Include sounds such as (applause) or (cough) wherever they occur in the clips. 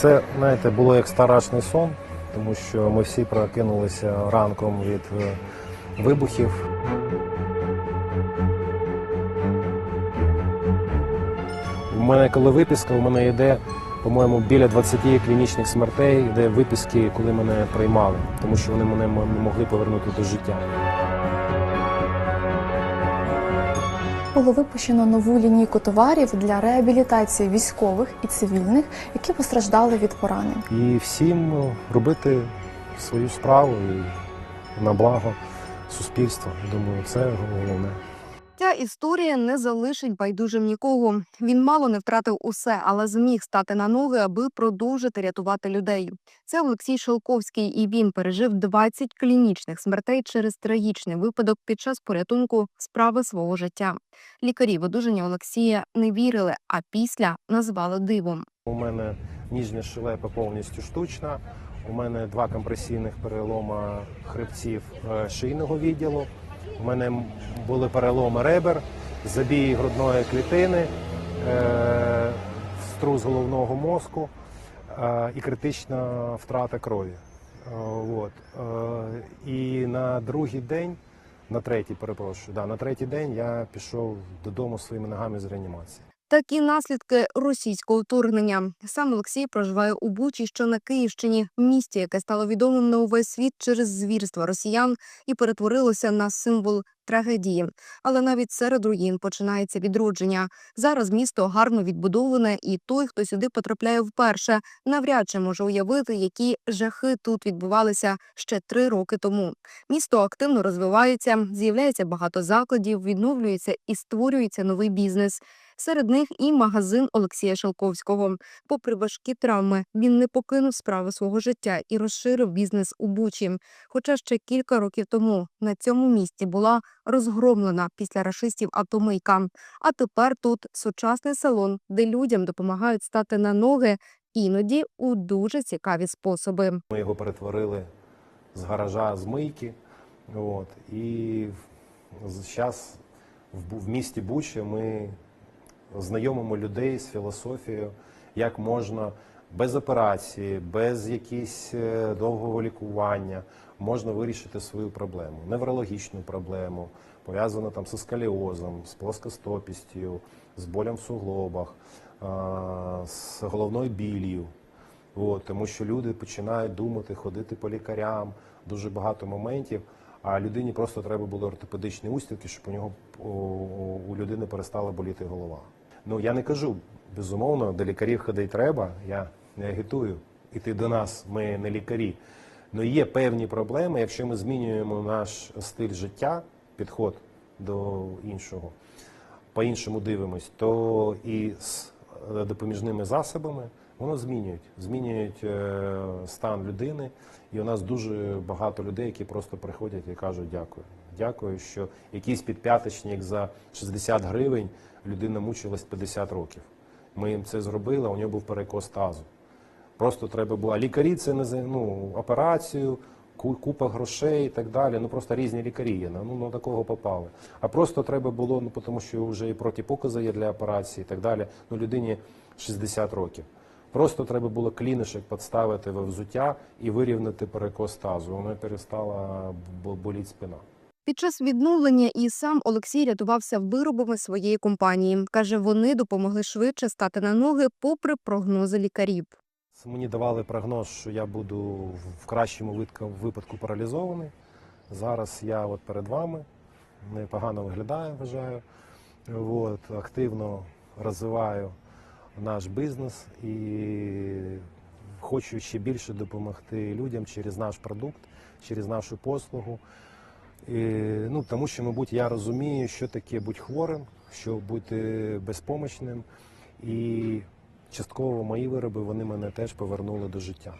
Це, знаєте, було як страшний сон, тому що ми всі прокинулися ранком від е, вибухів. У мене коли виписка, у мене йде, по-моєму, біля 20 клінічних смертей, де виписки, коли мене приймали, тому що вони мене не могли повернути до життя. Було випущено нову лінійку товарів для реабілітації військових і цивільних, які постраждали від поранень. І всім робити свою справу на благо суспільства. Думаю, це головне. Ця історія не залишить байдужим нікого. Він мало не втратив усе, але зміг стати на ноги, аби продовжити рятувати людей. Це Олексій Шелковський, і він пережив 20 клінічних смертей через трагічний випадок під час порятунку справи свого життя. Лікарі в Олексія не вірили, а після назвали дивом. У мене ніжня шелепа повністю штучна. У мене два компресійних перелома хребців е, шийного відділу. У мене були переломи ребер, забій грудної клітини, е, струс головного мозку е, і критична втрата крові. Е, От. І на другий день, на третій, перепрошую, да, на третій день я пішов додому своїми ногами з реанімації. Такі наслідки російського вторгнення. Сам Олексій проживає у Бучі, що на Київщині, місті, яке стало відомим на увесь світ через звірства росіян і перетворилося на символ трагедії. Але навіть серед руїн починається відродження. Зараз місто гарно відбудоване, і той, хто сюди потрапляє вперше, навряд чи може уявити, які жахи тут відбувалися ще три роки тому. Місто активно розвивається, з'являється багато закладів, відновлюється і створюється новий бізнес. Серед них і магазин Олексія Шелковського. Попри важкі травми, він не покинув справи свого життя і розширив бізнес у Бучі. Хоча ще кілька років тому на цьому місці була розгромлена після рашистів автомийка. А тепер тут сучасний салон, де людям допомагають стати на ноги, іноді у дуже цікаві способи. Ми його перетворили з гаража з мийки. От, і зараз в, місті Буча ми знайомимо людей з філософією, як можна без операції, без якісь е, довгого лікування можна вирішити свою проблему, неврологічну проблему, пов'язану там зі сколіозом, з плоскостопістю, з болем в суглобах, з головною біллю. От, тому що люди починають думати, ходити по лікарям, дуже багато моментів. А людині просто треба було ортопедичні устілки, щоб у нього у людини перестала боліти голова. Ну я не кажу, безумовно, до лікарів ходити треба. Я не агітую іти до нас, ми не лікарі. Але є певні проблеми, якщо ми змінюємо наш стиль життя, підход до іншого, по-іншому дивимось, то і з е, допоміжними засобами воно змінюють, змінюють е, стан людини. І у нас дуже багато людей, які просто приходять і кажуть дякую. Дякую, що якийсь підп'яточник за 60 гривень людина мучилась 50 років. Ми їм це зробили, у нього був перекос тазу. Просто треба було. Лікарі це не ну, операцію, ку- купа грошей і так далі. Ну просто різні лікарі є. Ну, ну до кого попали. А просто треба було, ну тому що вже і протипокази є для операції і так далі. Ну, людині 60 років. Просто треба було клінишок підставити во взуття і вирівняти перекос тазу. Воно перестала бо- боліти спина. Під час відновлення і сам Олексій рятувався виробами своєї компанії. Каже, вони допомогли швидше стати на ноги, попри прогнози лікарів. Мені давали прогноз, що я буду в- кращому випадку паралізований. Зараз я от перед вами непогано виглядаю, вважаю. От, активно розвиваю наш бізнес і хочу ще більше допомогти людям через наш продукт, через нашу послугу. І, ну, тому що, мабуть, я розумію, що таке бути хворим, що бути безпомічним. І частково мої вироби вони мене теж повернули до життя.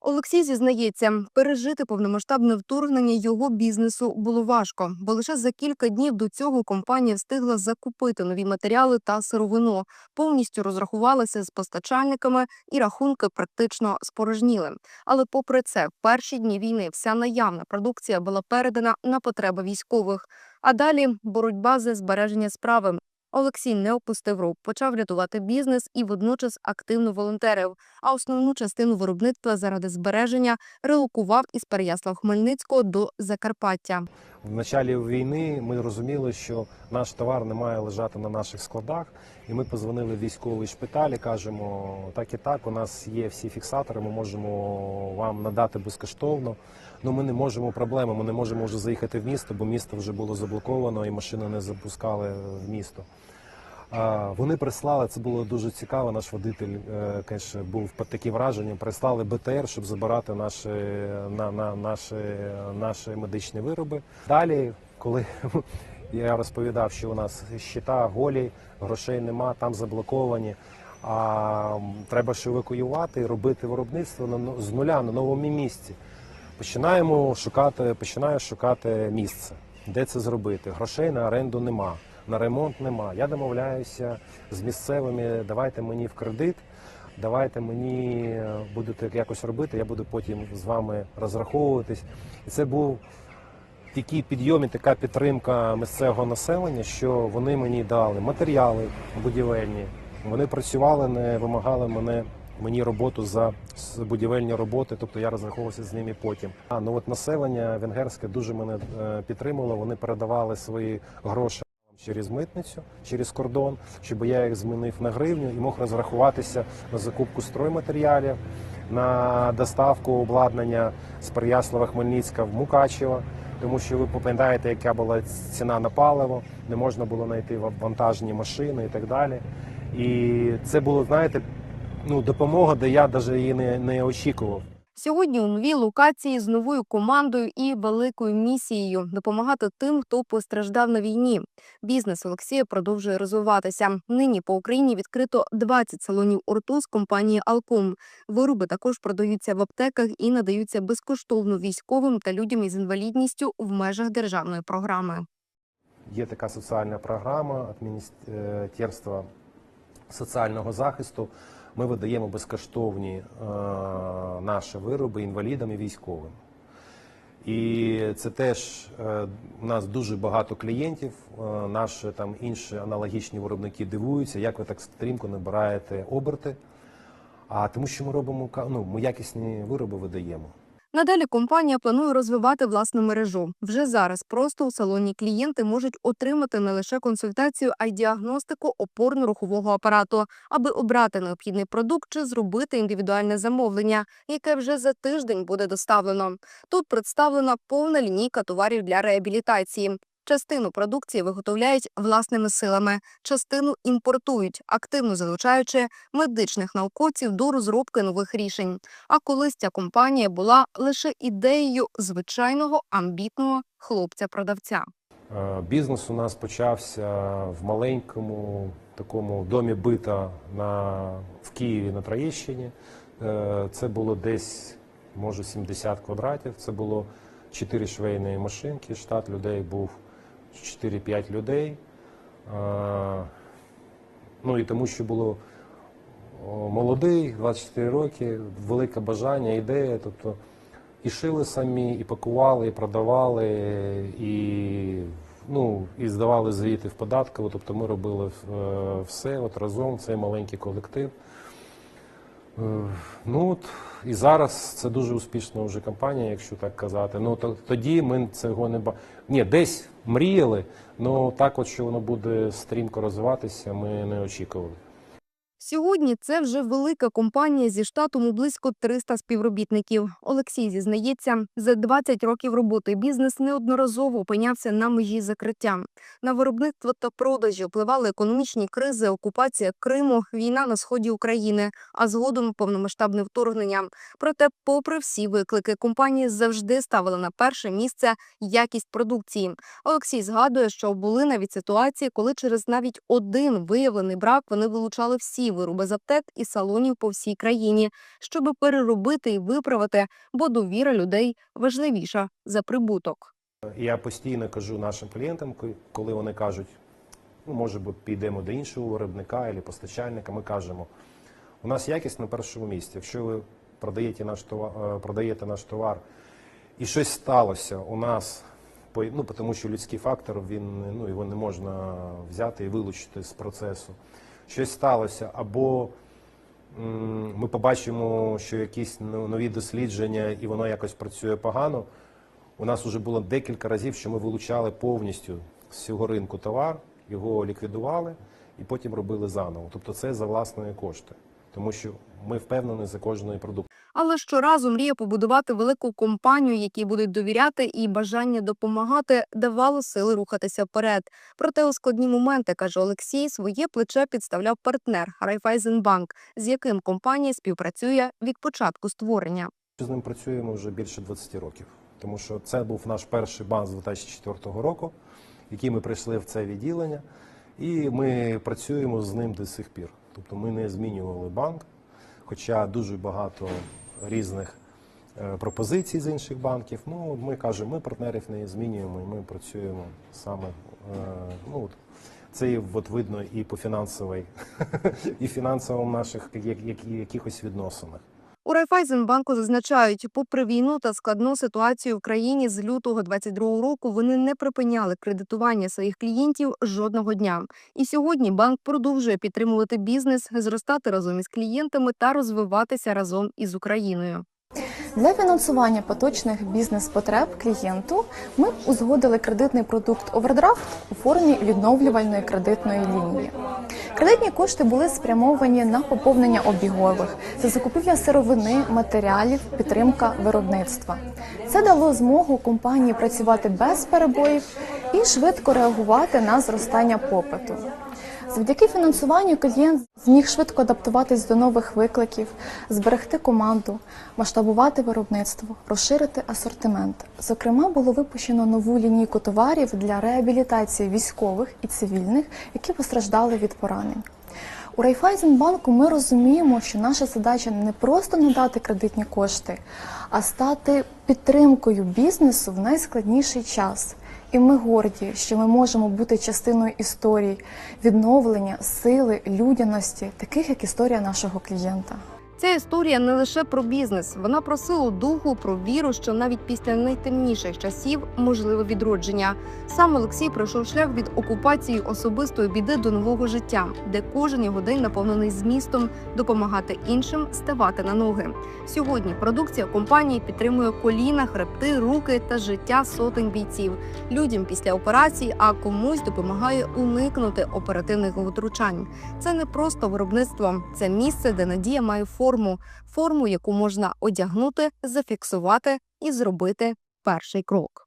Олексій зізнається, пережити повномасштабне вторгнення його бізнесу було важко, бо лише за кілька днів до цього компанія встигла закупити нові матеріали та сировину, повністю розрахувалася з постачальниками і рахунки практично спорожніли. Але, попри це, в перші дні війни вся наявна продукція була передана на потреби військових. А далі боротьба за збереження справи. Олексій не опустив рук, почав рятувати бізнес і водночас активно волонтерив. А основну частину виробництва заради збереження релокував із Переяслав-Хмельницького до Закарпаття. В початку війни ми розуміли, що наш товар не має лежати на наших складах, і ми позвонили в військовий шпиталь і кажемо, так і так, у нас є всі фіксатори, ми можемо вам надати безкоштовно. Ну ми не можемо проблеми, ми не можемо вже заїхати в місто, бо місто вже було заблоковано і машини не запускали в місто. Вони прислали, це було дуже цікаво. Наш водитель, е, конечно, був під таким враженням. Прислали БТР, щоб забирати наші, на, на, наші, наші медичні вироби. Далі, коли (laughs) я розповідав, що у нас щита голі, грошей нема, там заблоковані. А треба ж евакуювати робити виробництво на, ну- з нуля на новому місці. Починаємо шукати, починаю шукати місце, де це зробити. Грошей на оренду нема, на ремонт нема. Я домовляюся з місцевими, давайте мені в кредит, давайте мені е, будете якось робити, я буду потім з вами розраховуватись. І це був такий підйом і така підтримка місцевого населення, що вони мені дали матеріали будівельні. Вони працювали, не вимагали мене мені роботу за будівельні роботи, тобто я розраховувався з ними потім. А ну от населення венгерське дуже мене е, підтримувало. Вони передавали свої гроші через митницю, через кордон, щоб я їх змінив на гривню і мог розрахуватися на закупку стройматеріалів, на доставку обладнання з Переяслава Хмельницька в Мукачево. Тому що ви пам'ятаєте, яка була ціна на паливо, не можна було знайти вантажні машини і так далі. І це було, знаєте, ну, допомога, де я навіть її не, не очікував. Сьогодні у новій локації з новою командою і великою місією допомагати тим, хто постраждав на війні. Бізнес Олексія продовжує розвиватися. Нині по Україні відкрито 20 салонів орту з компанії Алком. Вироби також продаються в аптеках і надаються безкоштовно військовим та людям із інвалідністю в межах державної програми. Є така соціальна програма Міністерства соціального захисту. Ми видаємо безкоштовні е, наші вироби інвалідам і військовим. І це теж е, у нас дуже багато клієнтів. Е, наші там інші аналогічні виробники дивуються, як ви так стрімко набираєте оберти. А тому, що ми робимо ну, ми якісні вироби видаємо. Надалі компанія планує розвивати власну мережу. Вже зараз просто у салоні клієнти можуть отримати не лише консультацію, а й діагностику опорно-рухового апарату, аби обрати необхідний продукт чи зробити індивідуальне замовлення, яке вже за тиждень буде доставлено. Тут представлена повна лінійка товарів для реабілітації. Частину продукції виготовляють власними силами, частину імпортують, активно залучаючи медичних науковців до розробки нових рішень. А колись ця компанія була лише ідеєю звичайного амбітного хлопця-продавця. Е, Бізнес у нас почався в маленькому такому домі бита на, в Києві на Троєщині. Е, Це було десь, може, 70 квадратів. Це було 4 швейні машинки. Штат людей був 4-5 людей. Е, Ну і тому, що було молодий, 24 роки, велике бажання, ідея. Тобто і шили самі, і пакували, і продавали, і, ну, і здавали звіти в податкову. Тобто ми робили е, все от разом, цей маленький колектив. Е, Ну от і зараз це дуже успішна вже компанія, якщо так казати. Ну то тоді ми цього не ба... Ні, десь мріяли, але так, от що воно буде стрімко розвиватися, ми не очікували. Сьогодні це вже велика компанія зі штатом у близько 300 співробітників. Олексій зізнається, за 20 років роботи бізнес неодноразово опинявся на межі закриття. На виробництво та продажі впливали економічні кризи, окупація Криму, війна на сході України, а згодом повномасштабне вторгнення. Проте, попри всі виклики, компанія завжди ставила на перше місце якість продукції. Олексій згадує, що були навіть ситуації, коли через навіть один виявлений брак вони вилучали всі вироби з аптек і салонів по всій країні, щоб переробити і виправити, бо довіра людей важливіша за прибуток. Я постійно кажу нашим клієнтам, коли вони кажуть, ну може би підемо до іншого виробника або постачальника, ми кажемо, у нас якість на першому місці. Якщо ви продаєте наш товар, продаєте наш товар і щось сталося у нас ну, тому що людський фактор він ну його не можна взяти і вилучити з процесу. Щось сталося, або ми побачимо, що якісь ну, нові дослідження, і воно якось працює погано. У нас вже було декілька разів, що ми вилучали повністю з цього ринку товар, його ліквідували і потім робили заново. Тобто це за власні кошти, тому що ми впевнені за кожної продукції. Але щоразу мрія побудувати велику компанію, якій будуть довіряти, і бажання допомагати давало сили рухатися вперед. Проте у складні моменти, каже Олексій, своє плече підставляв партнер Райфайзенбанк, з яким компанія співпрацює від початку створення. З ним працюємо вже більше 20 років, тому що це був наш перший банк з 2004 року, який ми прийшли в це відділення, і ми працюємо з ним до сих пір. Тобто ми не змінювали банк, хоча дуже багато різних е, пропозицій з інших банків. Ну, ми кажемо, ми партнерів не змінюємо, і ми працюємо саме. е, Ну, от це от видно і по фінансовій, (laughs) і фінансовим наших як- як- якихось відносинах. У Райфайзенбанку зазначають, попри війну та складну ситуацію в країні з лютого 22 року, вони не припиняли кредитування своїх клієнтів жодного дня. І сьогодні банк продовжує підтримувати бізнес, зростати разом із клієнтами та розвиватися разом із Україною. Для фінансування поточних бізнес-потреб клієнту ми узгодили кредитний продукт овердрафт у формі відновлювальної кредитної лінії. Кредитні кошти були спрямовані на поповнення обігових, це закупівля сировини, матеріалів, підтримка виробництва. Це дало змогу компанії працювати без перебоїв і швидко реагувати на зростання попиту. Завдяки фінансуванню клієнт зміг швидко адаптуватись до нових викликів, зберегти команду, масштабувати виробництво, розширити асортимент. Зокрема, було випущено нову лінійку товарів для реабілітації військових і цивільних, які постраждали від поранень. У Райфайзенбанку ми розуміємо, що наша задача не просто надати кредитні кошти, а стати підтримкою бізнесу в найскладніший час. І ми горді, що ми можемо бути частиною історії відновлення, сили, людяності, таких як історія нашого клієнта. Ця історія не лише про бізнес, вона про силу духу, про віру, що навіть після найтемніших часів можливе відродження. Сам Олексій пройшов шлях від окупації особистої біди до нового життя, де кожен його день наповнений змістом допомагати іншим ставати на ноги. Сьогодні продукція компанії підтримує коліна, хребти, руки та життя сотень бійців, людям після операції, а комусь допомагає уникнути оперативних втручань. Це не просто виробництво, це місце, де надія має форму, форму, яку можна одягнути, зафіксувати і зробити перший крок.